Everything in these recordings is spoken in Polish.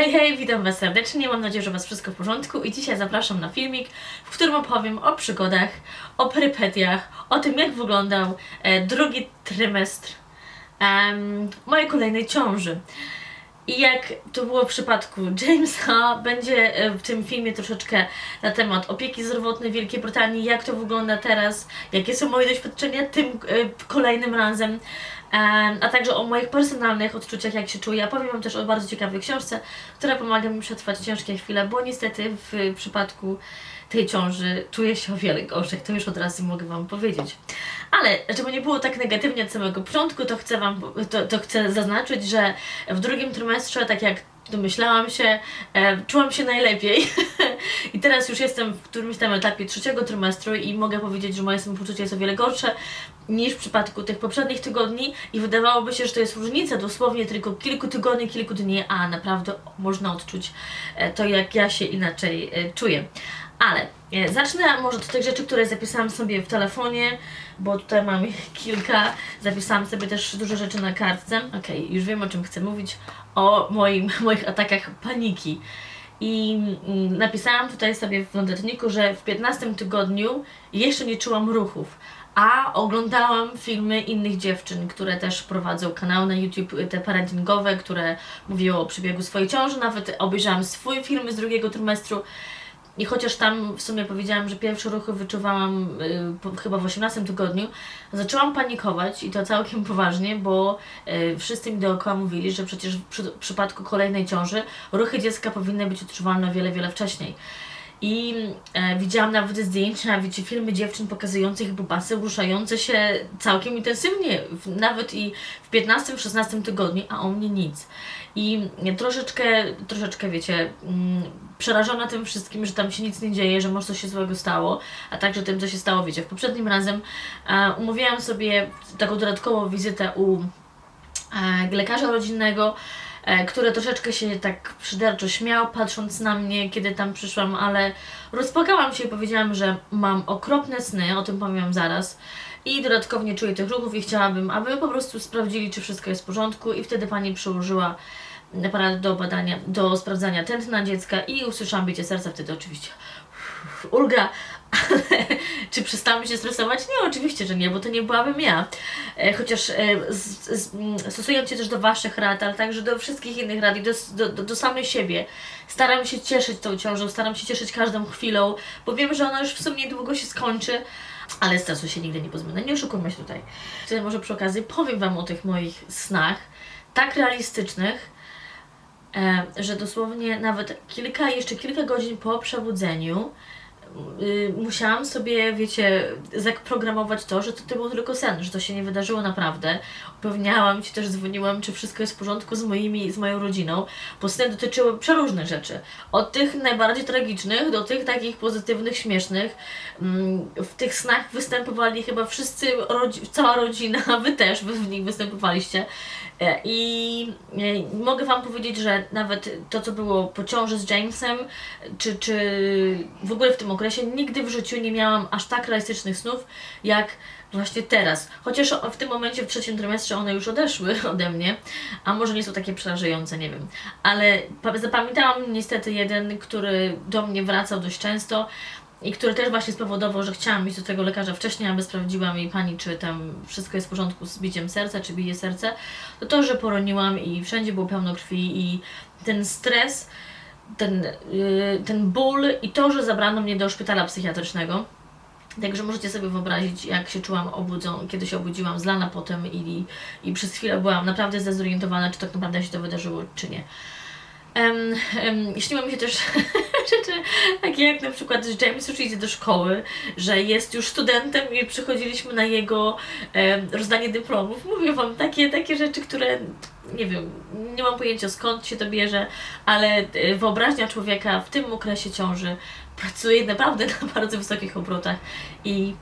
Hej, hej, witam Was serdecznie, mam nadzieję, że Was wszystko w porządku. I dzisiaj zapraszam na filmik, w którym opowiem o przygodach, o perypetiach, o tym jak wyglądał e, drugi trymestr em, mojej kolejnej ciąży. I jak to było w przypadku Jamesa, będzie e, w tym filmie troszeczkę na temat opieki zdrowotnej w Wielkiej Brytanii, jak to wygląda teraz, jakie są moje doświadczenia tym e, kolejnym razem, em, a także o moich personalnych odczuciach, jak się czuję. Powiem Wam też o bardzo ciekawej książce, która pomaga mi przetrwać ciężkie chwile, bo niestety w przypadku tej ciąży czuję się o wiele gorzej, to już od razu mogę Wam powiedzieć. Ale żeby nie było tak negatywnie od samego początku, to chcę Wam, to, to chcę zaznaczyć, że w drugim trymestrze, tak jak domyślałam się, e, czułam się najlepiej. I teraz już jestem w którymś tam etapie trzeciego trymestru i mogę powiedzieć, że moje samopoczucie jest o wiele gorsze niż w przypadku tych poprzednich tygodni i wydawałoby się, że to jest różnica dosłownie tylko kilku tygodni, kilku dni, a naprawdę można odczuć e, to, jak ja się inaczej e, czuję. Ale e, zacznę może od tych rzeczy, które zapisałam sobie w telefonie, bo tutaj mam ich kilka. Zapisałam sobie też dużo rzeczy na kartce. Okej, już wiem o czym chcę mówić. O moim, moich atakach paniki. I mm, napisałam tutaj sobie w notatniku, że w 15 tygodniu jeszcze nie czułam ruchów. A oglądałam filmy innych dziewczyn, które też prowadzą kanały na YouTube, te parentingowe, które mówiły o przebiegu swojej ciąży. Nawet obejrzałam swój film z drugiego trymestru. I chociaż tam w sumie powiedziałam, że pierwsze ruchy wyczuwałam y, po, chyba w 18 tygodniu, zaczęłam panikować i to całkiem poważnie, bo y, wszyscy mi dookoła mówili, że przecież w przy, przypadku kolejnej ciąży ruchy dziecka powinny być odczuwalne wiele, wiele wcześniej. I e, widziałam nawet zdjęcia, wiecie, filmy dziewczyn pokazujących bubasy ruszające się całkiem intensywnie, w, nawet i w 15-16 tygodniu, a o mnie nic. I troszeczkę, troszeczkę, wiecie, mm, przerażona tym wszystkim, że tam się nic nie dzieje, że może coś się złego stało, a także tym, co się stało, wiecie, w poprzednim razem e, umówiłam sobie taką dodatkową wizytę u e, lekarza rodzinnego, który troszeczkę się tak przyderczo śmiał, patrząc na mnie, kiedy tam przyszłam, ale rozpłakałam się i powiedziałam, że mam okropne sny, o tym powiem zaraz. I dodatkowo nie czuję tych ruchów i chciałabym, aby po prostu sprawdzili, czy wszystko jest w porządku i wtedy pani przyłożyła aparat do badania, do sprawdzania tętna dziecka i usłyszałam bicie serca, wtedy oczywiście ulga, czy przestałam się stresować? Nie, oczywiście, że nie, bo to nie byłabym ja. E, Chociaż e, z, z, m, stosując się też do Waszych rad, ale także do wszystkich innych rad i do, do, do, do samej siebie, staram się cieszyć tą ciążą, staram się cieszyć każdą chwilą, bo wiem, że ona już w sumie niedługo się skończy, ale stresu się nigdy nie pozbędę. Nie oszukujmy się tutaj. Tutaj może przy okazji powiem Wam o tych moich snach, tak realistycznych, e, że dosłownie nawet kilka, jeszcze kilka godzin po przebudzeniu y, musiałam sobie, wiecie, zaprogramować to, że to, to był tylko sen, że to się nie wydarzyło naprawdę. Upewniałam się też, dzwoniłam, czy wszystko jest w porządku z moimi, z moją rodziną, bo sny dotyczyły przeróżnych rzeczy. Od tych najbardziej tragicznych do tych takich pozytywnych, śmiesznych. Mm, W tych snach występowali chyba wszyscy, rodzi- cała rodzina, wy też w nich występowaliście. E, I e, mogę Wam powiedzieć, że nawet to, co było po ciąży z Jamesem, czy, czy w ogóle w tym okresie, nigdy w życiu nie miałam aż tak realistycznych snów, jak właśnie teraz. Chociaż w tym momencie, w trzecim trymestrze, one już odeszły ode mnie, a może nie są takie przerażające, nie wiem. Ale pa- zapamiętałam niestety jeden, który do mnie wracał dość często i który też właśnie spowodował, że chciałam iść do tego lekarza wcześniej, aby sprawdziła mi pani, czy tam wszystko jest w porządku z biciem serca, czy bije serce, to to, że poroniłam i wszędzie było pełno krwi i ten stres, ten, yy, ten ból i to, że zabrano mnie do szpitala psychiatrycznego. Także możecie sobie wyobrazić, jak się czułam obudzą, kiedy się obudziłam zlana potem i, i przez chwilę byłam naprawdę zdezorientowana, czy tak naprawdę się to wydarzyło, czy nie. Um, um, śniło mi się też rzeczy takie jak na przykład, że James już idzie do szkoły, że jest już studentem i przychodziliśmy na jego em, rozdanie dyplomów. Mówię Wam takie, takie rzeczy, które nie wiem, nie mam pojęcia skąd się to bierze, ale e, wyobraźnia człowieka w tym okresie ciąży pracuje naprawdę na bardzo wysokich obrotach i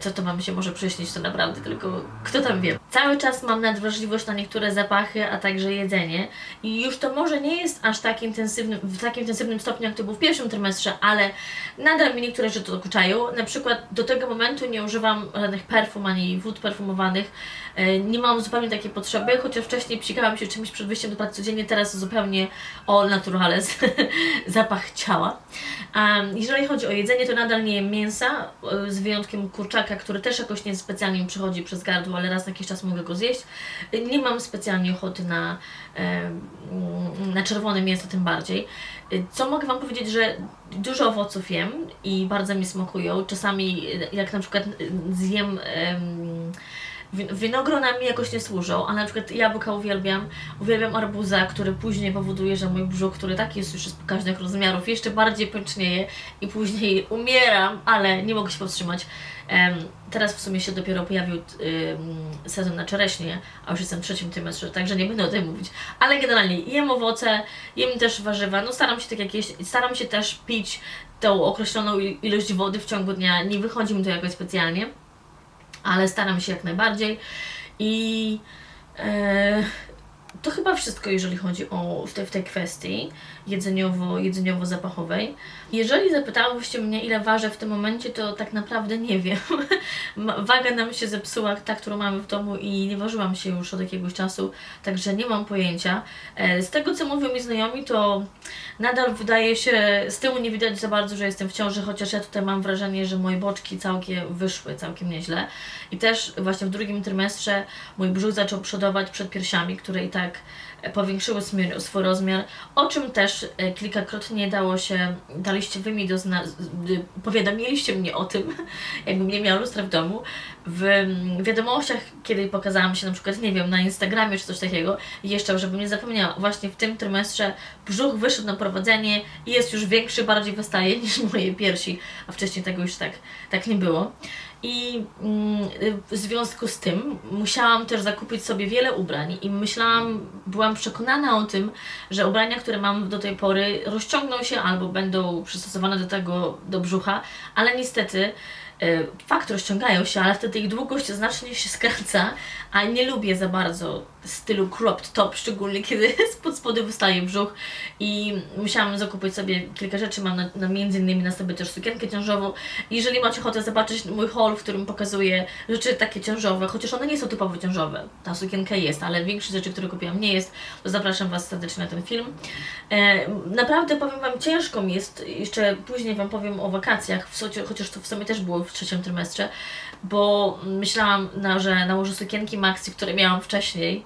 co to Wam się może przyśnić, to naprawdę tylko kto tam wie. Cały czas mam nadwrażliwość na niektóre zapachy, a także jedzenie i już to może nie jest aż tak intensywnym, w takim intensywnym stopniu, jak to było w pierwszym trymestrze, ale nadal mi niektóre rzeczy dokuczają. Na przykład do tego momentu nie używam żadnych perfum ani wód perfumowanych, E, Nie mam zupełnie takiej potrzeby, chociaż wcześniej psikałam się czymś przed wyjściem do pracy codziennie, teraz zupełnie all naturales, zapach ciała. Um, jeżeli chodzi o jedzenie, to nadal nie jem mięsa, e, z wyjątkiem kurczaka, który też jakoś nie specjalnie mi przechodzi przez gardło, ale raz na jakiś czas mogę go zjeść. Nie mam specjalnie ochoty na, em, na czerwone mięso tym bardziej. Co mogę Wam powiedzieć, że dużo owoców jem i bardzo mi smakują. Czasami jak na przykład e, zjem em, Win- Winogrona mi jakoś nie służą, ale na przykład jabłka uwielbiam, uwielbiam arbuza, który później powoduje, że mój brzuch, który taki jest już z pokaźnych rozmiarów, jeszcze bardziej pęcznieje i później umieram, ale nie mogę się powstrzymać. Teraz w sumie się dopiero pojawił sezon na czereśnie, a już jestem w trzecim trymestrze, także nie będę o tym mówić. Ale generalnie jem owoce, jem też warzywa, no staram się tak jakieś, staram się też pić tą określoną il- ilość wody w ciągu dnia, nie wychodzi mi to jakoś specjalnie ale staram się jak najbardziej. I e, to chyba wszystko, jeżeli chodzi o w, te, w tej kwestii jedzeniowo, jedzeniowo-zapachowej. Jeżeli zapytałyście mnie, ile ważę w tym momencie, to tak naprawdę nie wiem. Waga nam się zepsuła, ta, którą mamy w domu i nie ważyłam się już od jakiegoś czasu, także nie mam pojęcia. E, Z tego, co mówią mi znajomi, to nadal wydaje się, z tyłu nie widać za bardzo, że jestem w ciąży, chociaż ja tutaj mam wrażenie, że moje boczki całkiem wyszły, całkiem nieźle. I też właśnie w drugim trymestrze mój brzuch zaczął przodować przed piersiami, które i tak e, powiększyły swój, rozmiar, o czym też e, kilkakrotnie dało się, daliście wy mi do zna- powiadomiliście mnie o tym, jakbym nie miała lustra w domu, w mm, wiadomościach, kiedy pokazałam się na przykład, nie wiem, na Instagramie czy coś takiego, jeszcze, żebym nie zapomniała, właśnie w tym trymestrze brzuch wyszedł na prowadzenie i jest już większy, bardziej wystaje niż moje piersi, a wcześniej tego już tak, tak nie było. I mm, w związku z tym musiałam też zakupić sobie wiele ubrań i myślałam, byłam przekonana o tym, że ubrania, które mam do tej pory rozciągną się albo będą przystosowane do tego, do brzucha, ale niestety fakt rozciągają się, ale wtedy ich długość znacznie się skraca, a nie lubię za bardzo stylu cropped top, szczególnie kiedy spod spodu wystaje brzuch i musiałam zakupić sobie kilka rzeczy, mam na, na między innymi na sobie też sukienkę ciążową. Jeżeli macie ochotę zobaczyć mój haul, w którym pokazuję rzeczy takie ciążowe, chociaż one nie są typowo ciążowe, ta sukienka jest, ale większość rzeczy, które kupiłam nie jest, to zapraszam Was serdecznie na ten film. E, naprawdę powiem Wam, ciężko mi jest, jeszcze później Wam powiem o wakacjach, w socie, chociaż to w sumie też było w trzecim trymestrze, bo myślałam, na, że nałożę sukienki maxi, które miałam wcześniej,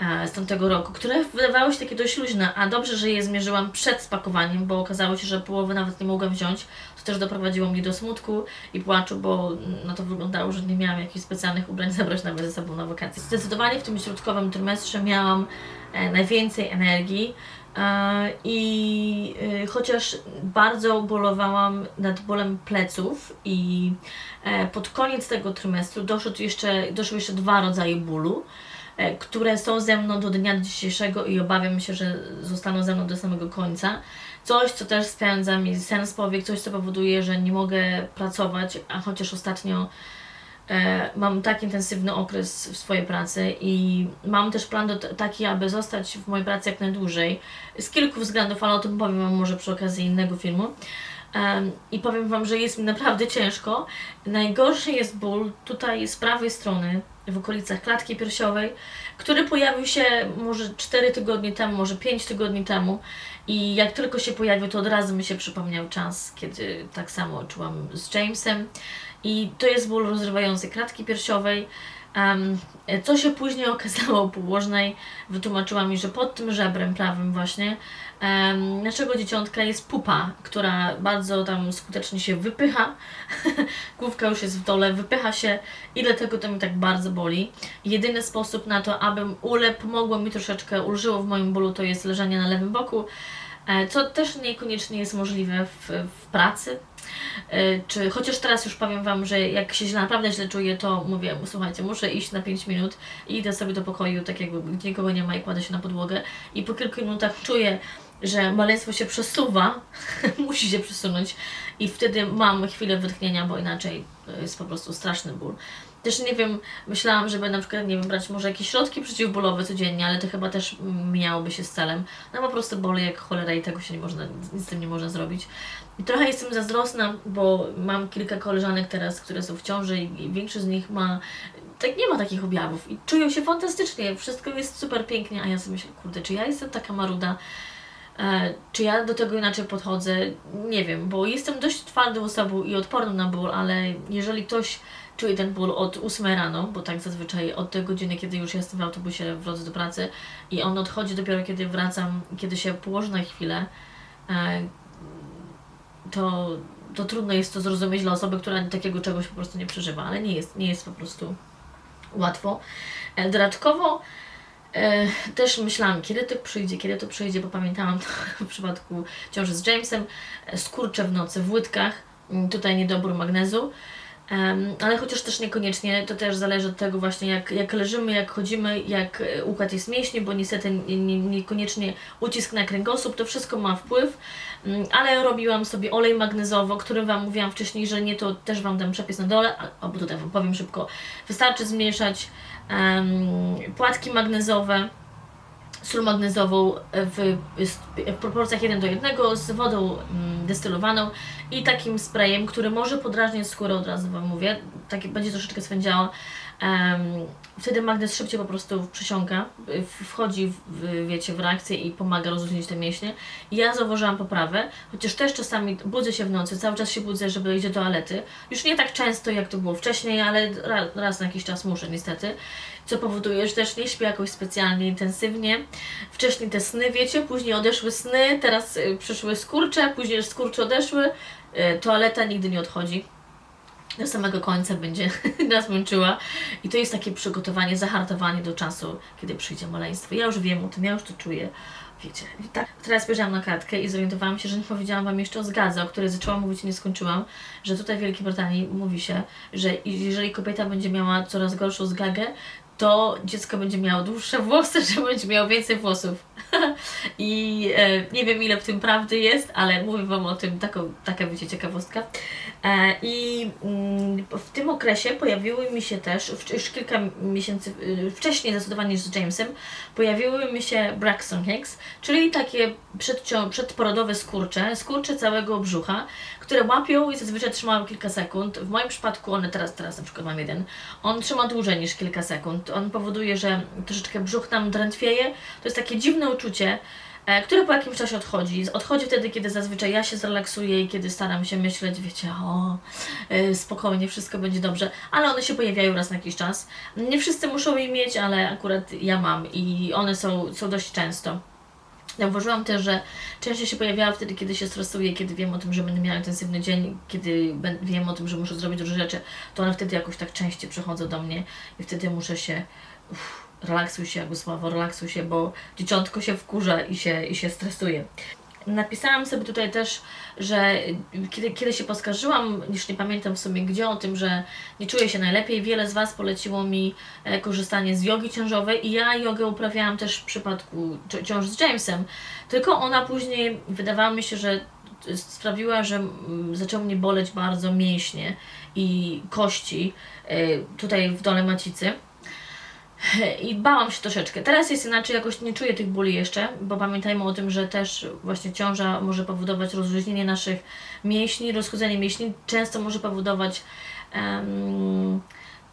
e, z tamtego roku, które wydawały się takie dość luźne, a dobrze, że je zmierzyłam przed spakowaniem, bo okazało się, że połowy nawet nie mogłam wziąć. To też doprowadziło mnie do smutku i płaczu, bo no to wyglądało, że nie miałam jakichś specjalnych ubrań zabrać nawet ze sobą na wakacje. Zdecydowanie w tym środkowym trymestrze miałam e, najwięcej energii. E, I e, chociaż bardzo bolowałam nad bolem pleców i e, pod koniec tego trymestru doszedł jeszcze, doszły jeszcze dwa rodzaje bólu e, które są ze mną do dnia dzisiejszego i obawiam się, że zostaną ze mną do samego końca. Coś, co też spędza mi sen z powiek, coś, co powoduje, że nie mogę pracować, a chociaż ostatnio mam tak intensywny okres w swojej pracy i mam też plan do, taki, aby zostać w mojej pracy jak najdłużej. Z kilku względów, ale o tym powiem Wam może przy okazji innego filmu. I powiem Wam, że jest mi naprawdę ciężko. Najgorszy jest ból tutaj z prawej strony, w okolicach klatki piersiowej, który pojawił się może 4 tygodnie temu, może 5 tygodni temu. I jak tylko się pojawił, to od razu mi się przypomniał czas, kiedy tak samo czułam z Jamesem. I to jest ból rozrywający klatki piersiowej. Um, co się później okazało położnej, wytłumaczyła mi, że pod tym żebrem prawym właśnie um, naszego dzieciątka jest pupa, która bardzo tam skutecznie się wypycha. Główka już jest w dole, wypycha się i dlatego to mi tak bardzo boli. Jedyny sposób na to, abym ule pomogło mi troszeczkę, ulżyło w moim bólu, to jest leżenie na lewym boku, co też niekoniecznie jest możliwe w, w pracy. E, Czy, chociaż teraz już powiem Wam, że jak się źle, naprawdę źle czuję, to mówię, słuchajcie, muszę iść na 5 minut i idę sobie do pokoju, tak jakby nikogo nie ma i kładę się na podłogę i po kilku minutach czuję, że maleństwo się przesuwa, musi się przesunąć i wtedy mam chwilę wytchnienia, bo inaczej to jest po prostu straszny ból. Też nie wiem, myślałam, żeby na przykład, nie wiem, brać może jakieś środki przeciwbólowe codziennie, ale to chyba też mijałoby się z celem. No po prostu boli jak cholera i tego się nie można, nic z tym nie można zrobić. I trochę jestem zazdrosna, bo mam kilka koleżanek teraz, które są w ciąży i i większość z nich ma, tak nie ma takich objawów i czują się fantastycznie, wszystko jest super pięknie, a ja sobie myślę, kurde, czy ja jestem taka maruda, E, czy ja do tego inaczej podchodzę? Nie wiem, bo jestem dość twardą osobą i odporną na ból, ale jeżeli ktoś czuje ten ból od 8 rano, bo tak zazwyczaj od tej godziny, kiedy już jestem w autobusie w drodze do pracy i on odchodzi dopiero kiedy wracam, kiedy się położę na chwilę, e, to, to trudno jest to zrozumieć dla osoby, która takiego czegoś po prostu nie przeżywa, ale nie jest, nie jest po prostu łatwo. Dodatkowo E, też myślałam, kiedy to przyjdzie, kiedy to przyjdzie, bo pamiętałam to w przypadku ciąży z Jamesem, e, skurcze w nocy w łydkach, tutaj niedobór magnezu, Em, ale chociaż też niekoniecznie, to też zależy od tego właśnie jak, jak leżymy, jak chodzimy, jak e, układ jest mięśni, bo niestety nie, nie, niekoniecznie ucisk na kręgosłup, to wszystko ma wpływ, Mm, ale robiłam sobie olej magnezowy, o którym Wam mówiłam wcześniej, że nie, to też Wam dam przepis na dole, albo tutaj Wam powiem szybko, wystarczy zmniejszać em, płatki magnezowe, sól magnezową w, w proporcjach 1 do 1 z wodą mm, destylowaną i takim sprayem, który może podrażniać skórę, od razu Wam mówię, taki będzie troszeczkę swędziała. Wtedy magnez szybciej po prostu przysiąka, wchodzi w, wiecie, w reakcję i pomaga rozluźnić te mięśnie. Ja zauważyłam poprawę, chociaż też czasami budzę się w nocy, cały czas się budzę, żeby iść do toalety. Już nie tak często jak to było wcześniej, ale ra, raz na jakiś czas muszę niestety co powoduje, że też nie śpię jakoś specjalnie intensywnie. Wcześniej te sny, wiecie, później odeszły sny, teraz y, przyszły skurcze, później skurcze odeszły, y, toaleta nigdy nie odchodzi. Do samego końca będzie nas męczyła i to jest takie przygotowanie, zahartowanie do czasu, kiedy przyjdzie maleństwo. Ja już wiem o tym, ja już to czuję. Wiecie, tak. Teraz spojrzałam na kartkę i zorientowałam się, że nie powiedziałam Wam jeszcze o zgadze, o której zaczęłam mówić i nie skończyłam, że tutaj w Wielkiej Brytanii mówi się, że jeżeli kobieta będzie miała coraz gorszą zgagę, to dziecko będzie miało dłuższe włosy, że będzie miało więcej włosów. I e, nie wiem ile w tym prawdy jest, ale mówię Wam o tym, taką, taka wiecie ciekawostka. E, I mm, w tym okresie pojawiły mi się też, już kilka miesięcy y, wcześniej zdecydowanie z Jamesem, pojawiły mi się Braxton Hicks, czyli takie przedporodowe skurcze, skurcze całego brzucha, które łapią i zazwyczaj trzymają kilka sekund. W moim przypadku one teraz, teraz na przykład mam jeden, on trzyma dłużej niż kilka sekund. On powoduje, że troszeczkę brzuch nam drętwieje. To jest takie dziwne uczucie, e, które po jakimś czasie odchodzi. Odchodzi wtedy, kiedy zazwyczaj ja się zrelaksuję i kiedy staram się myśleć, wiecie, o, e, spokojnie, wszystko będzie dobrze, ale one się pojawiają raz na jakiś czas. Nie wszyscy muszą je mieć, ale akurat ja mam i one są, są dość często. Zauważyłam też, że częściej się pojawiała wtedy, kiedy się stresuję, kiedy wiem o tym, że będę miała intensywny dzień, kiedy wiem o tym, że muszę zrobić dużo rzeczy, to one wtedy jakoś tak częściej przychodzą do mnie i wtedy muszę się uff, relaksuj się, Agusławo, relaksuj się, bo dzieciątko się wkurza i się, i się stresuje. Napisałam sobie tutaj też, że kiedy, kiedy się poskarżyłam, już nie pamiętam w sumie gdzie, o tym, że nie czuję się najlepiej, wiele z Was poleciło mi e, korzystanie z jogi ciążowej i ja jogę uprawiałam też w przypadku ci- ciąż z Jamesem, tylko ona później wydawało mi się, że sprawiła, że mm, zaczęły mnie boleć bardzo mięśnie i kości e, tutaj w dole macicy. I bałam się troszeczkę. Teraz jest inaczej, jakoś nie czuję tych bóli jeszcze, bo pamiętajmy o tym, że też właśnie ciąża może powodować rozluźnienie naszych mięśni, rozchodzenie mięśni. Często może powodować em,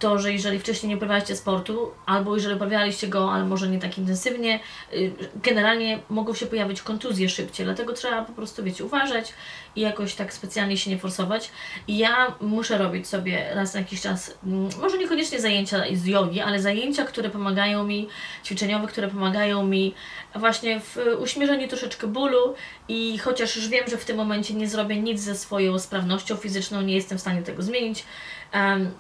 to, że jeżeli wcześniej nie uprawialiście sportu, albo jeżeli uprawialiście go, ale może nie tak intensywnie, y, generalnie mogą się pojawić kontuzje szybciej, dlatego trzeba po prostu, wiecie, uważać i jakoś tak specjalnie się nie forsować. Ja muszę robić sobie raz na jakiś czas, mm, może niekoniecznie zajęcia z jogi, ale zajęcia, które pomagają mi, ćwiczeniowe, które pomagają mi właśnie w uśmierzeniu troszeczkę bólu i chociaż już wiem, że w tym momencie nie zrobię nic ze swoją sprawnością fizyczną, nie jestem w stanie tego zmienić, em,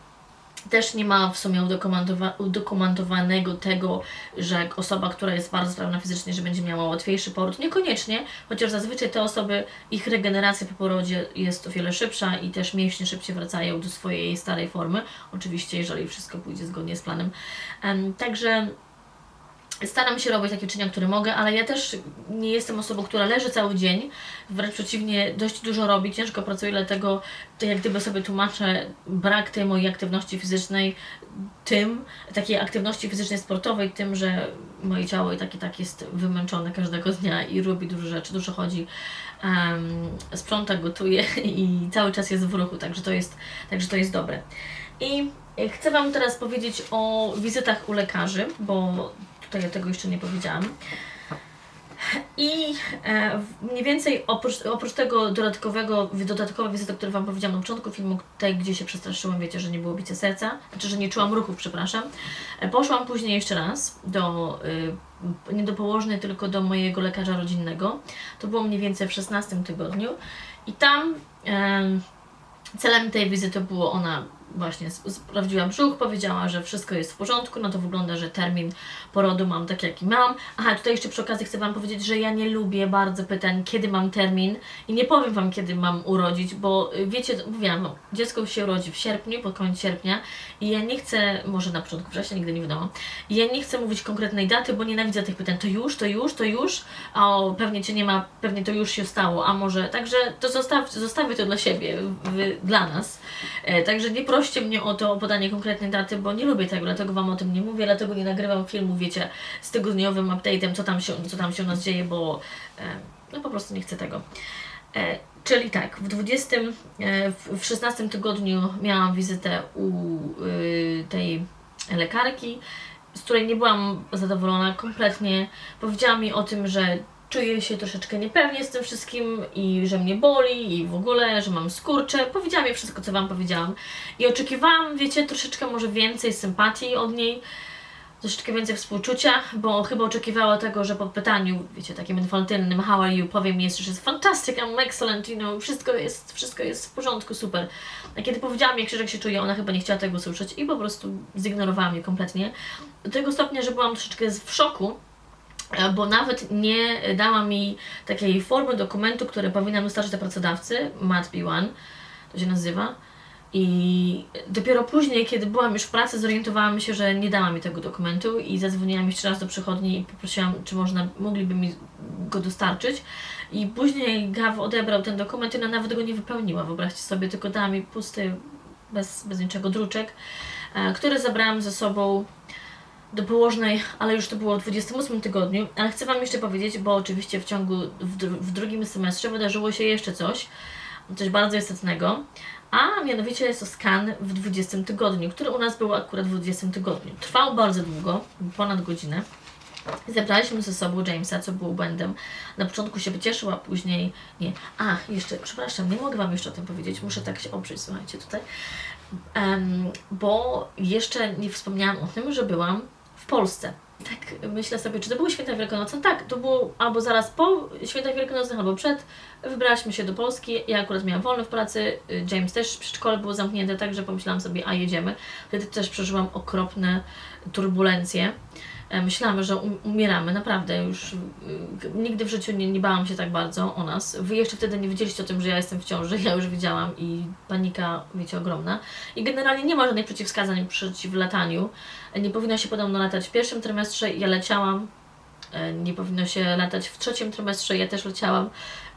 też nie ma w sumie udokumentowa- udokumentowanego tego, że osoba, która jest bardzo sprawna fizycznie, że będzie miała łatwiejszy poród. Niekoniecznie, chociaż zazwyczaj te osoby, ich regeneracja po porodzie jest o wiele szybsza i też mięśnie szybciej wracają do swojej starej formy. Oczywiście, jeżeli wszystko pójdzie zgodnie z planem. Em, Także Staram się robić takie czynienia, które mogę, ale ja też nie jestem osobą, która leży cały dzień. Wręcz przeciwnie, dość dużo robi, ciężko pracuję, dlatego to jak gdyby sobie tłumaczę brak tej mojej aktywności fizycznej tym, takiej aktywności fizycznej sportowej, tym, że moje ciało i tak i tak jest wymęczone każdego dnia i robi dużo rzeczy, dużo chodzi, um, sprząta, gotuje i cały czas jest w ruchu, także to jest, także to jest dobre. I chcę Wam teraz powiedzieć o wizytach u lekarzy, bo tutaj ja tego jeszcze nie powiedziałam. I e, mniej więcej oprócz, oprócz tego dodatkowego, dodatkowej wizyty, o której Wam powiedziałam na początku filmu, tej gdzie się przestraszyłam, wiecie, że nie było bicia serca, znaczy, że nie czułam ruchów, przepraszam, e, poszłam później jeszcze raz do, y, nie do położnej, tylko do mojego lekarza rodzinnego. To było mniej więcej w 16 tygodniu i tam em, Celem tej wizyty było ona właśnie sp- sprawdziła brzuch, powiedziała, że wszystko jest w porządku, no to wygląda, że termin porodu mam tak jaki mam. Aha, tutaj jeszcze przy okazji chcę Wam powiedzieć, że ja nie lubię bardzo pytań, kiedy mam termin i nie powiem Wam, kiedy mam urodzić, bo y, wiecie, mówiłam, no, dziecko się urodzi w sierpniu, pod koniec sierpnia i ja nie chcę, może na początku września, nigdy nie wiadomo, i ja nie chcę mówić konkretnej daty, bo nienawidzę tych pytań, to już, to już, to już, a o, pewnie Cię nie ma, pewnie to już się stało, a może, także to zostaw, zostawię to dla siebie, w, dla nas. E, także nie proście mnie o to, o podanie konkretnej daty, bo nie lubię tego, dlatego Wam o tym nie mówię, dlatego nie nagrywam filmu, wiecie, z tygodniowym update'em, co tam się, co tam się u nas dzieje, bo e, no po prostu nie chcę tego. E, czyli tak, w 20, e, w, w 16 tygodniu miałam wizytę u y, tej lekarki, z której nie byłam zadowolona kompletnie. Powiedziała mi o tym, że czuję się troszeczkę niepewnie z tym wszystkim i że mnie boli i w ogóle, że mam skurcze. Powiedziała mi wszystko, co Wam powiedziałam. I oczekiwałam, wiecie, troszeczkę może więcej sympatii od niej, troszeczkę więcej współczucia, bo chyba oczekiwała tego, że po pytaniu, wiecie, takim infantylnym how are you, powiem jej, że jest fantastic, I'm excellent, you know, wszystko jest, wszystko jest w porządku, super. A kiedy powiedziałam jej, jak się czuje, ona chyba nie chciała tego słyszeć i po prostu zignorowała mnie kompletnie. Do tego stopnia, że byłam troszeczkę w szoku, bo nawet nie dała mi takiej formy dokumentu, który powinnam dostarczyć do pracodawcy, MAT-B1, to się nazywa. I dopiero później, kiedy byłam już w pracy, zorientowałam się, że nie dała mi tego dokumentu i zadzwoniłam jeszcze raz do przychodni i poprosiłam, czy można, mogliby mi go dostarczyć. I później Gav odebrał ten dokument i ona nawet go nie wypełniła, wyobraźcie sobie, tylko dała mi pusty, bez, bez niczego druczek, e, który zabrałam ze sobą do położnej, ale już to było w 28 tygodniu. Ale chcę Wam jeszcze powiedzieć, bo oczywiście w ciągu, w, w drugim semestrze wydarzyło się jeszcze coś, coś bardzo istotnego, a mianowicie jest to skan w 20 tygodniu, który u nas był akurat w 20 tygodniu. Trwał bardzo długo, ponad godzinę. Zebraliśmy ze sobą Jamesa, co było błędem. Na początku się cieszył, a później nie. A, jeszcze, przepraszam, nie mogę Wam jeszcze o tym powiedzieć, muszę tak się oprzeć, słuchajcie, tutaj. Em, bo jeszcze nie wspomniałam o tym, że byłam w Polsce. Tak myślę sobie, czy to były święta wielkanocne? Tak, to było albo zaraz po świętach wielkanocnych, albo przed. Wybraliśmy się do Polski. Ja akurat miałam wolno w pracy, James też przedszkole było zamknięte, także pomyślałam sobie, a jedziemy. Wtedy też przeżyłam okropne turbulencje. E, Myślałam, że um- umieramy, naprawdę już y, nigdy w życiu nie, nie bałam się tak bardzo o nas. Wy jeszcze wtedy nie wiedzieliście o tym, że ja jestem w ciąży, ja już wiedziałam i panika, wiecie, ogromna. I generalnie nie ma żadnych przeciwwskazań przeciw lataniu. Nie powinno się podobno latać w pierwszym trymestrze, ja leciałam. E, Nie powinno się latać w trzecim trymestrze, ja też leciałam.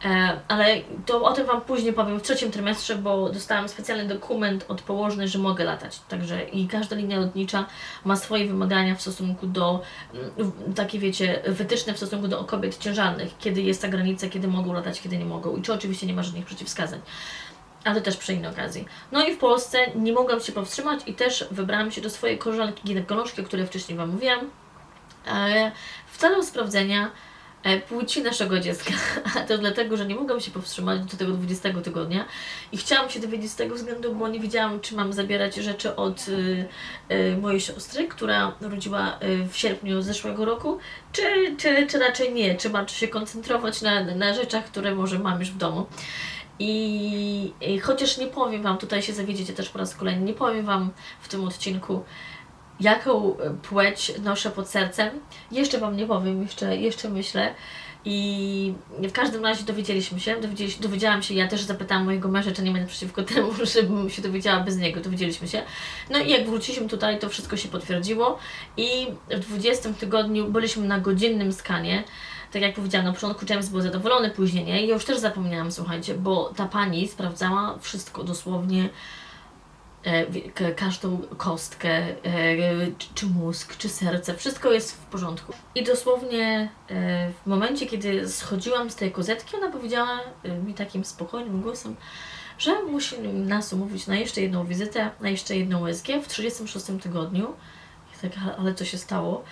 E, Ale to o tym Wam później powiem w trzecim trymestrze, bo dostałam specjalny dokument od położnej, że mogę latać. Także i każda linia lotnicza ma swoje wymagania w stosunku do, mm, takie wiecie, wytyczne w stosunku do kobiet ciężarnych, kiedy jest ta granica, kiedy mogą latać, kiedy nie mogą. I czy oczywiście nie ma żadnych przeciwwskazań. Ale też przy innej okazji. No i w Polsce nie mogłam się powstrzymać i też wybrałam się do swojej koleżanki ginekolożki, o której wcześniej Wam mówiłam, e, w celu sprawdzenia płci naszego dziecka. A to dlatego, że nie mogłam się powstrzymać do tego 20 tygodnia i chciałam się dowiedzieć z tego względu, bo nie wiedziałam, czy mam zabierać rzeczy od y, y, mojej siostry, która urodziła y, w sierpniu zeszłego roku, czy, czy, czy raczej nie, czy mam się koncentrować na, na rzeczach, które może mam już w domu. I, I chociaż nie powiem Wam, tutaj się zawiedziecie też po raz kolejny, nie powiem Wam w tym odcinku, jaką e, płeć noszę pod sercem. Jeszcze Wam nie powiem, jeszcze, jeszcze myślę. I w każdym razie dowiedzieliśmy się, dowiedzieli, dowiedziałam się, ja też zapytałam mojego męża, czy nie będę przeciwko temu, żebym się dowiedziała bez niego, dowiedzieliśmy się. No i jak wróciliśmy tutaj, to wszystko się potwierdziło i w 20 tygodniu byliśmy na godzinnym skanie. Tak jak powiedziałam na początku, James był zadowolony, później nie. Ja już też zapomniałam, słuchajcie, bo ta pani sprawdzała wszystko dosłownie każdą kostkę, e, czy, mózg, czy serce, wszystko jest w porządku. I dosłownie e, w momencie, kiedy schodziłam z tej kozetki, ona powiedziała e, mi takim spokojnym głosem, że musi nas umówić na jeszcze jedną wizytę, na jeszcze jedną USG w 36 tygodniu. Ja tak, ale co się stało?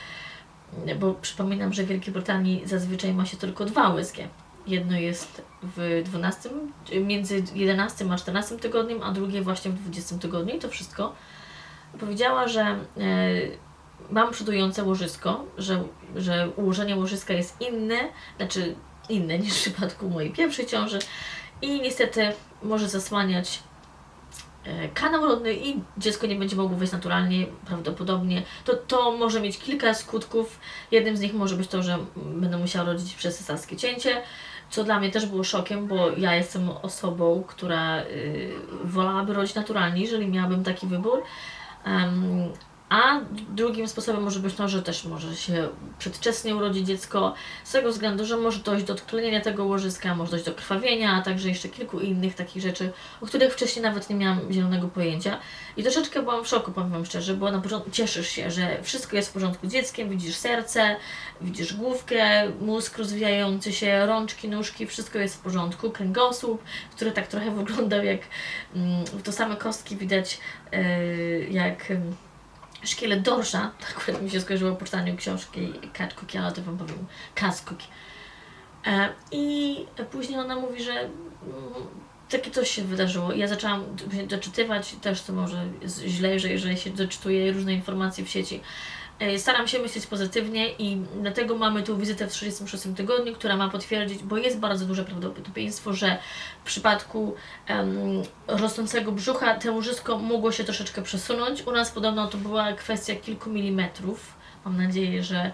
Bo przypominam, że w Wielkiej Brytanii zazwyczaj ma się tylko dwa USG. Jedno jest w 12, między 11 a 14 tygodniem, a drugie właśnie w 20 tygodniu i to wszystko. Powiedziała, że e, mam przodujące łożysko, że, że ułożenie łożyska jest inne, znaczy inne niż w przypadku mojej pierwszej ciąży i niestety może zasłaniać e, kanał rodny i dziecko nie będzie mogło wyjść naturalnie, prawdopodobnie. To, to może mieć kilka skutków. Jednym z nich może być to, że będę musiała rodzić przez cesarskie cięcie, co dla mnie też było szokiem, bo ja jestem osobą, która y, wolałaby rodzić naturalnie, jeżeli miałabym taki wybór. Em, a drugim sposobem może być to, że też może się przedwcześnie urodzić dziecko, z tego względu, że może dojść do odklejenia tego łożyska, może dojść do krwawienia, a także jeszcze kilku innych takich rzeczy, o których wcześniej nawet nie miałam zielonego pojęcia. I troszeczkę byłam w szoku, powiem szczerze, bo na początku cieszysz się, że wszystko jest w porządku dzieckiem, widzisz serce, widzisz główkę, mózg rozwijający się, rączki, nóżki, wszystko jest w porządku, kręgosłup, który tak trochę wyglądał jak, mm, to same kostki widać yy, jak... szkielet dorsza, tak mi się skojarzyło po czytaniu książki Cat Cookie, ale to Wam powiem Cat Cookie. E, I później ona mówi, że mm, takie coś się wydarzyło. Ja zaczęłam doczytywać, też to może źle, że jeżeli się doczytuje różne informacje w sieci. E, Staram się myśleć pozytywnie i dlatego mamy tu wizytę w 36 tygodniu, która ma potwierdzić, bo jest bardzo duże prawdopodobieństwo, że w przypadku em, rosnącego brzucha to łożysko mogło się troszeczkę przesunąć. U nas podobno to była kwestia kilku milimetrów. Mam nadzieję, że,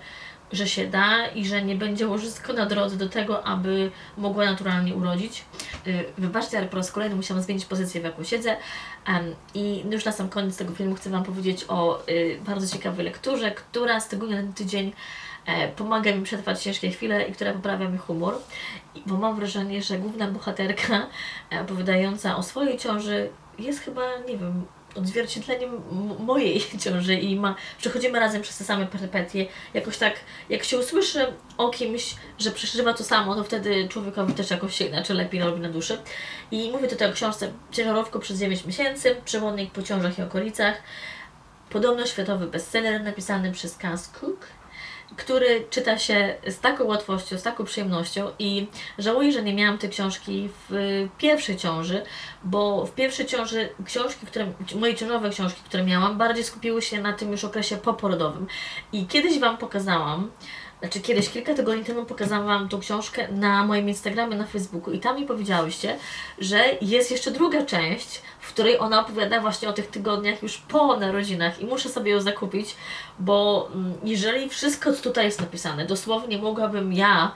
że się da i że nie będzie łożysko na drodze do tego, aby mogła naturalnie urodzić. Y, Wybaczcie, ale po raz kolejny musiałam zmienić pozycję, w jaką siedzę. I już na sam koniec tego filmu chcę Wam powiedzieć o y, bardzo ciekawej lekturze, która tygodnia na tydzień e, pomaga mi przetrwać ciężkie chwile i która poprawia mi humor. Bo mam wrażenie, że główna bohaterka e, opowiadająca o swojej ciąży jest chyba, nie wiem, odzwierciedleniem mojej ciąży i ma, przechodzimy razem przez te same perypetie. Jakoś tak, jak się usłyszy o kimś, że przeżywa to samo, to wtedy człowiekowi też jakoś się inaczej lepiej robi na duszy. I mówię tutaj o książce Ciężarówko przez 9 miesięcy, Przewodnik po ciążach i okolicach. Podobno światowy bestseller napisany przez Cass Cook, który czyta się z taką łatwością, z taką przyjemnością i żałuję, że nie miałam tej książki w pierwszej ciąży, bo w pierwszej ciąży książki, które, moje ciążowe książki, które miałam, bardziej skupiły się na tym już okresie poporodowym. I kiedyś Wam pokazałam, znaczy kiedyś, kilka tygodni temu pokazałam Wam tą książkę na moim Instagramie, na Facebooku i tam mi powiedziałyście, że jest jeszcze druga część, w której ona opowiada właśnie o tych tygodniach już po narodzinach i muszę sobie ją zakupić, bo mm, jeżeli wszystko co tutaj jest napisane, dosłownie mogłabym ja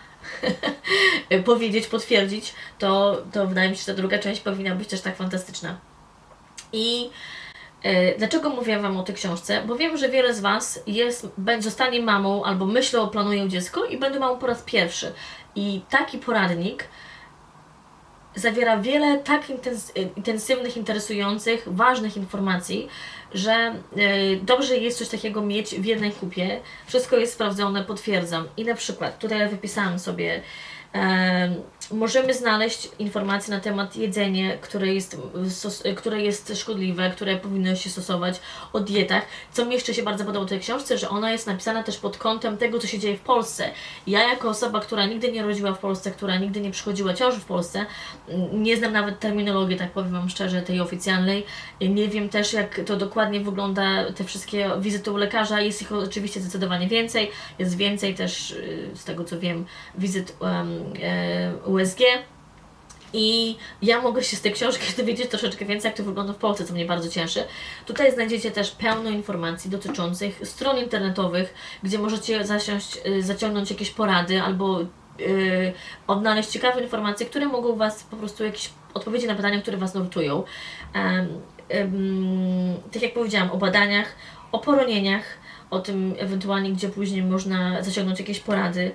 powiedzieć, potwierdzić, to, to wydaje mi się, że ta druga część powinna być też tak fantastyczna. I E, Dlaczego mówię Wam o tej książce? Bo wiem, że wiele z Was jest, zostanie mamą albo myślą, planują dziecko i będą mamą po raz pierwszy. I taki poradnik zawiera wiele tak intens- intensywnych, interesujących, ważnych informacji, że e, dobrze jest coś takiego mieć w jednej kupie. Wszystko jest sprawdzone, potwierdzam. I na przykład tutaj wypisałam sobie możemy znaleźć informacje na temat jedzenia, które jest, które jest szkodliwe, które powinno się stosować, o dietach. Co mi jeszcze się bardzo podobało w tej książce, że ona jest napisana też pod kątem tego, co się dzieje w Polsce. Ja jako osoba, która nigdy nie rodziła w Polsce, która nigdy nie przychodziła ciąży w Polsce, m, nie znam nawet terminologii, tak powiem Wam szczerze, tej oficjalnej. Nie wiem też, jak to dokładnie wygląda, te wszystkie wizyty u lekarza. Jest ich oczywiście zdecydowanie więcej. Jest więcej też, y, z tego co wiem, wizyt um, USG. I ja mogę się z tej książki dowiedzieć troszeczkę więcej, jak to wygląda w Polsce, co mnie bardzo cieszy. Tutaj znajdziecie też pełno informacji dotyczących stron internetowych, gdzie możecie zasiąść, y, zaciągnąć jakieś porady albo y, odnaleźć ciekawe informacje, które mogą Was po prostu jakieś odpowiedzi na pytania, które Was nurtują. Em, tak jak powiedziałam, o badaniach, o poronieniach, o tym ewentualnie, gdzie później można zaciągnąć jakieś porady,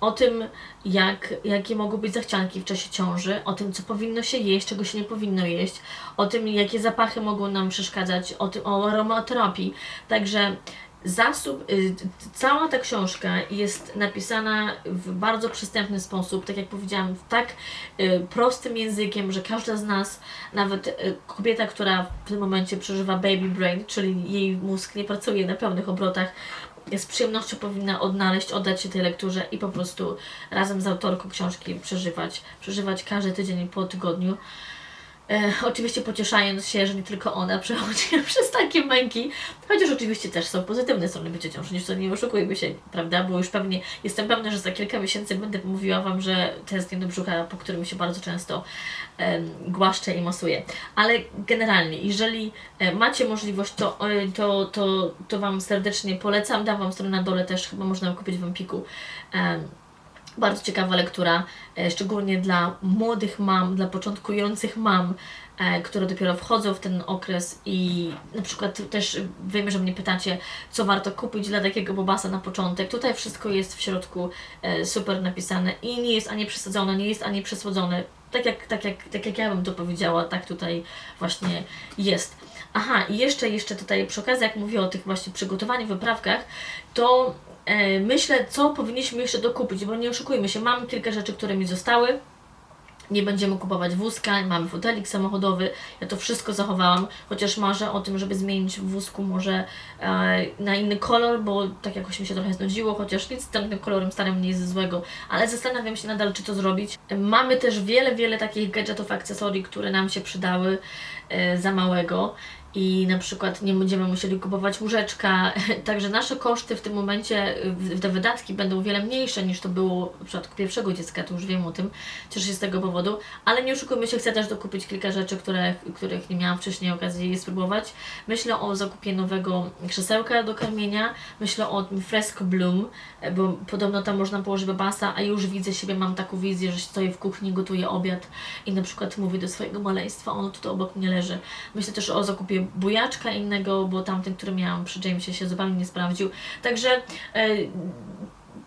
o tym, jak, jakie mogą być zachcianki w czasie ciąży, o tym, co powinno się jeść, czego się nie powinno jeść, o tym, jakie zapachy mogą nam przeszkadzać, o, tym, o aromaterapii. Także zasób, y, cała ta książka jest napisana w bardzo przystępny sposób, tak jak powiedziałam, w tak y, prostym językiem, że każda z nas, nawet y, kobieta, która w tym momencie przeżywa baby brain, czyli jej mózg nie pracuje na pełnych obrotach, z przyjemnością powinna odnaleźć, oddać się tej lekturze i po prostu razem z autorką książki przeżywać, przeżywać każdy tydzień po tygodniu. E, oczywiście pocieszając się, że nie tylko ona przechodzi przez takie męki, chociaż oczywiście też są pozytywne strony bycia ciąży, niż to nie oszukujmy się, prawda? Bo już pewnie, jestem pewna, że za kilka miesięcy będę mówiła Wam, że test do brzucha, po którym się bardzo często em, głaszczę i masuję. Ale generalnie, jeżeli e, macie możliwość, to, e, to, to, to Wam serdecznie polecam, dam Wam stronę na dole też, chyba można kupić w Empiku. Em, bardzo ciekawa lektura, e, szczególnie dla młodych mam, dla początkujących mam, e, które dopiero wchodzą w ten okres i na przykład też wiem, że mnie pytacie, co warto kupić dla takiego bobasa na początek. Tutaj wszystko jest w środku e, super napisane i nie jest ani przesadzone, nie jest ani przesłodzone. Tak jak, tak, jak, tak jak ja bym to powiedziała, tak tutaj właśnie jest. Aha, i jeszcze, jeszcze tutaj przy okazji, jak mówię o tych właśnie przygotowaniach, wyprawkach, to myślę, co powinniśmy jeszcze dokupić, bo nie oszukujmy się, mam kilka rzeczy, które mi zostały. Nie będziemy kupować wózka, mamy fotelik samochodowy, ja to wszystko zachowałam, chociaż marzę o tym, żeby zmienić w wózku może e, na inny kolor, bo tak jakoś mi się trochę znudziło, chociaż nic z tym kolorem starym nie jest złego, ale zastanawiam się nadal, czy to zrobić. Mamy też wiele, wiele takich gadżetów, akcesorii, które nam się przydały e, za małego i na przykład nie będziemy musieli kupować łóżeczka, także nasze koszty w tym momencie, te wydatki będą o wiele mniejsze niż to było w przypadku pierwszego dziecka, to już wiem o tym, cieszę się z tego powodu, ale nie oszukujmy się, chcę też dokupić kilka rzeczy, które, których nie miałam wcześniej okazji spróbować. Myślę o zakupie nowego krzesełka do karmienia, myślę o Fresco Bloom, bo podobno tam można położyć basa, a już widzę siebie, mam taką wizję, że stoję w kuchni, gotuję obiad i na przykład mówię do swojego maleństwa, ono tutaj obok mnie leży. Myślę też o zakupie bujaczka innego, bo tamten, który miałam przy Jamesie się zupełnie nie sprawdził. Także e,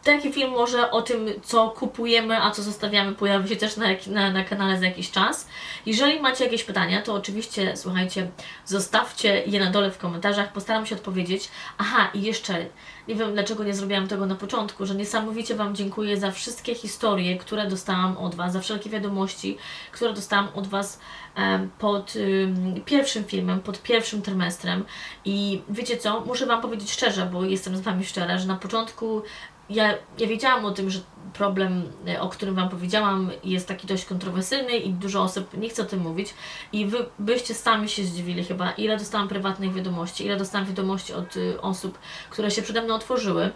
taki film może o tym, co kupujemy, a co zostawiamy, pojawi się też na, na, na kanale za jakiś czas. Jeżeli macie jakieś pytania, to oczywiście, słuchajcie, zostawcie je na dole w komentarzach, postaram się odpowiedzieć. Aha, i jeszcze, nie wiem dlaczego nie zrobiłam tego na początku, że niesamowicie Wam dziękuję za wszystkie historie, które dostałam od Was, za wszelkie wiadomości, które dostałam od Was pod ym, pierwszym filmem, pod pierwszym trymestrem. I wiecie co, muszę Wam powiedzieć szczerze, bo jestem z Wami szczera, że na początku ja, ja wiedziałam o tym, że problem, e, o którym Wam powiedziałam, jest taki dość kontrowersyjny i dużo osób nie chce o tym mówić. I Wy byście sami się zdziwili chyba, ile dostałam prywatnych wiadomości, ile dostałam wiadomości od y, osób, które się przede mną otworzyły,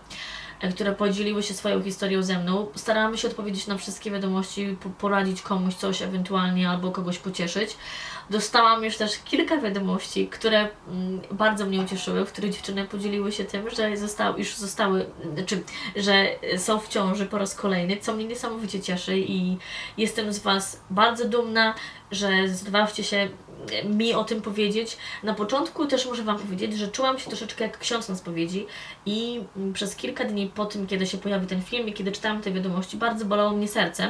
e, które podzieliły się swoją historią ze mną. Starałam się odpowiedzieć na wszystkie wiadomości, po- poradzić komuś coś ewentualnie albo kogoś pocieszyć. Dostałam już też kilka wiadomości, które mm, bardzo mnie ucieszyły, w których dziewczyny podzieliły się tym, że zostały, już zostały, znaczy, że są w ciąży po raz kolejny, co mnie niesamowicie cieszy i jestem z Was bardzo dumna, że zdecydowaliście się mi o tym powiedzieć. Na początku też muszę Wam powiedzieć, że czułam się troszeczkę jak ksiądz na spowiedzi i mm, przez kilka dni po tym, kiedy się pojawił ten film i kiedy czytałam te wiadomości, bardzo bolało mnie serce.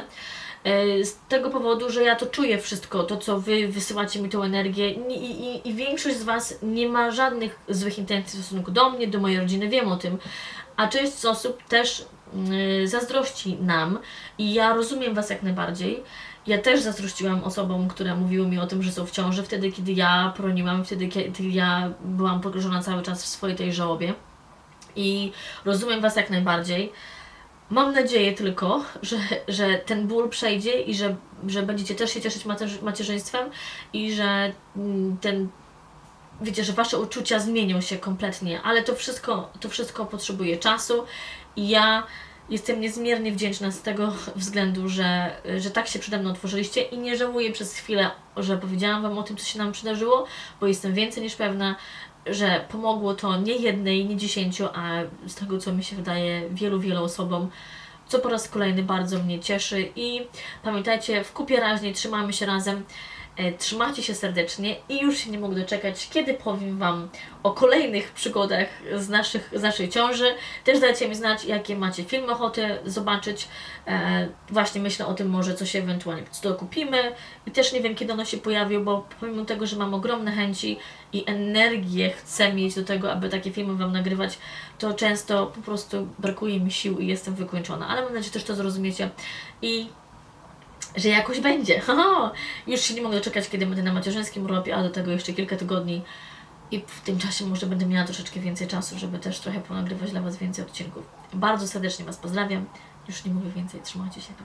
E, Z tego powodu, że ja to czuję wszystko, to co Wy wysyłacie mi tą energię i, i, i większość z Was nie ma żadnych złych intencji w stosunku do mnie, do mojej rodziny, wiem o tym, a część z osób też y, zazdrości nam i ja rozumiem Was jak najbardziej. Ja też zazdrościłam osobom, które mówiły mi o tym, że są w ciąży wtedy, kiedy ja poroniłam, wtedy, kiedy ja byłam pogrążona cały czas w swojej tej żałobie. I rozumiem Was jak najbardziej. Mam nadzieję tylko, że, że ten ból przejdzie i że, że będziecie też się cieszyć macierz- macierzyństwem i że mm, ten, wiecie, że wasze uczucia zmienią się kompletnie, ale to wszystko, to wszystko potrzebuje czasu i ja jestem niezmiernie wdzięczna z tego względu, że, że tak się przede mną otworzyliście i nie żałuję przez chwilę, że powiedziałam Wam o tym, co się nam przydarzyło, bo jestem więcej niż pewna, że pomogło to nie jednej, nie dziesięciu, a z tego co mi się wydaje wielu, wielu osobom, co po raz kolejny bardzo mnie cieszy i pamiętajcie, w kupie raźniej trzymamy się razem. E, Trzymajcie się serdecznie i już się nie mogę doczekać, kiedy powiem Wam o kolejnych przygodach z, naszych, z naszej ciąży. Też dajcie mi znać, jakie macie filmy ochotę zobaczyć. E, właśnie myślę o tym może, co się ewentualnie dokupimy. I też nie wiem, kiedy ono się pojawią, bo pomimo tego, że mam ogromne chęci i energię chcę mieć do tego, aby takie filmy Wam nagrywać, to często po prostu brakuje mi sił i jestem wykończona. Ale mam nadzieję, że też to zrozumiecie. I że jakoś będzie. Już się nie mogę doczekać, kiedy będę na macierzyńskim urlopie, a do tego jeszcze kilka tygodni. I w tym czasie może będę miała troszeczkę więcej czasu, żeby też trochę ponagrywać dla Was więcej odcinków. Bardzo serdecznie Was pozdrawiam. Już nie mówię więcej. Trzymajcie się. Pa, pa.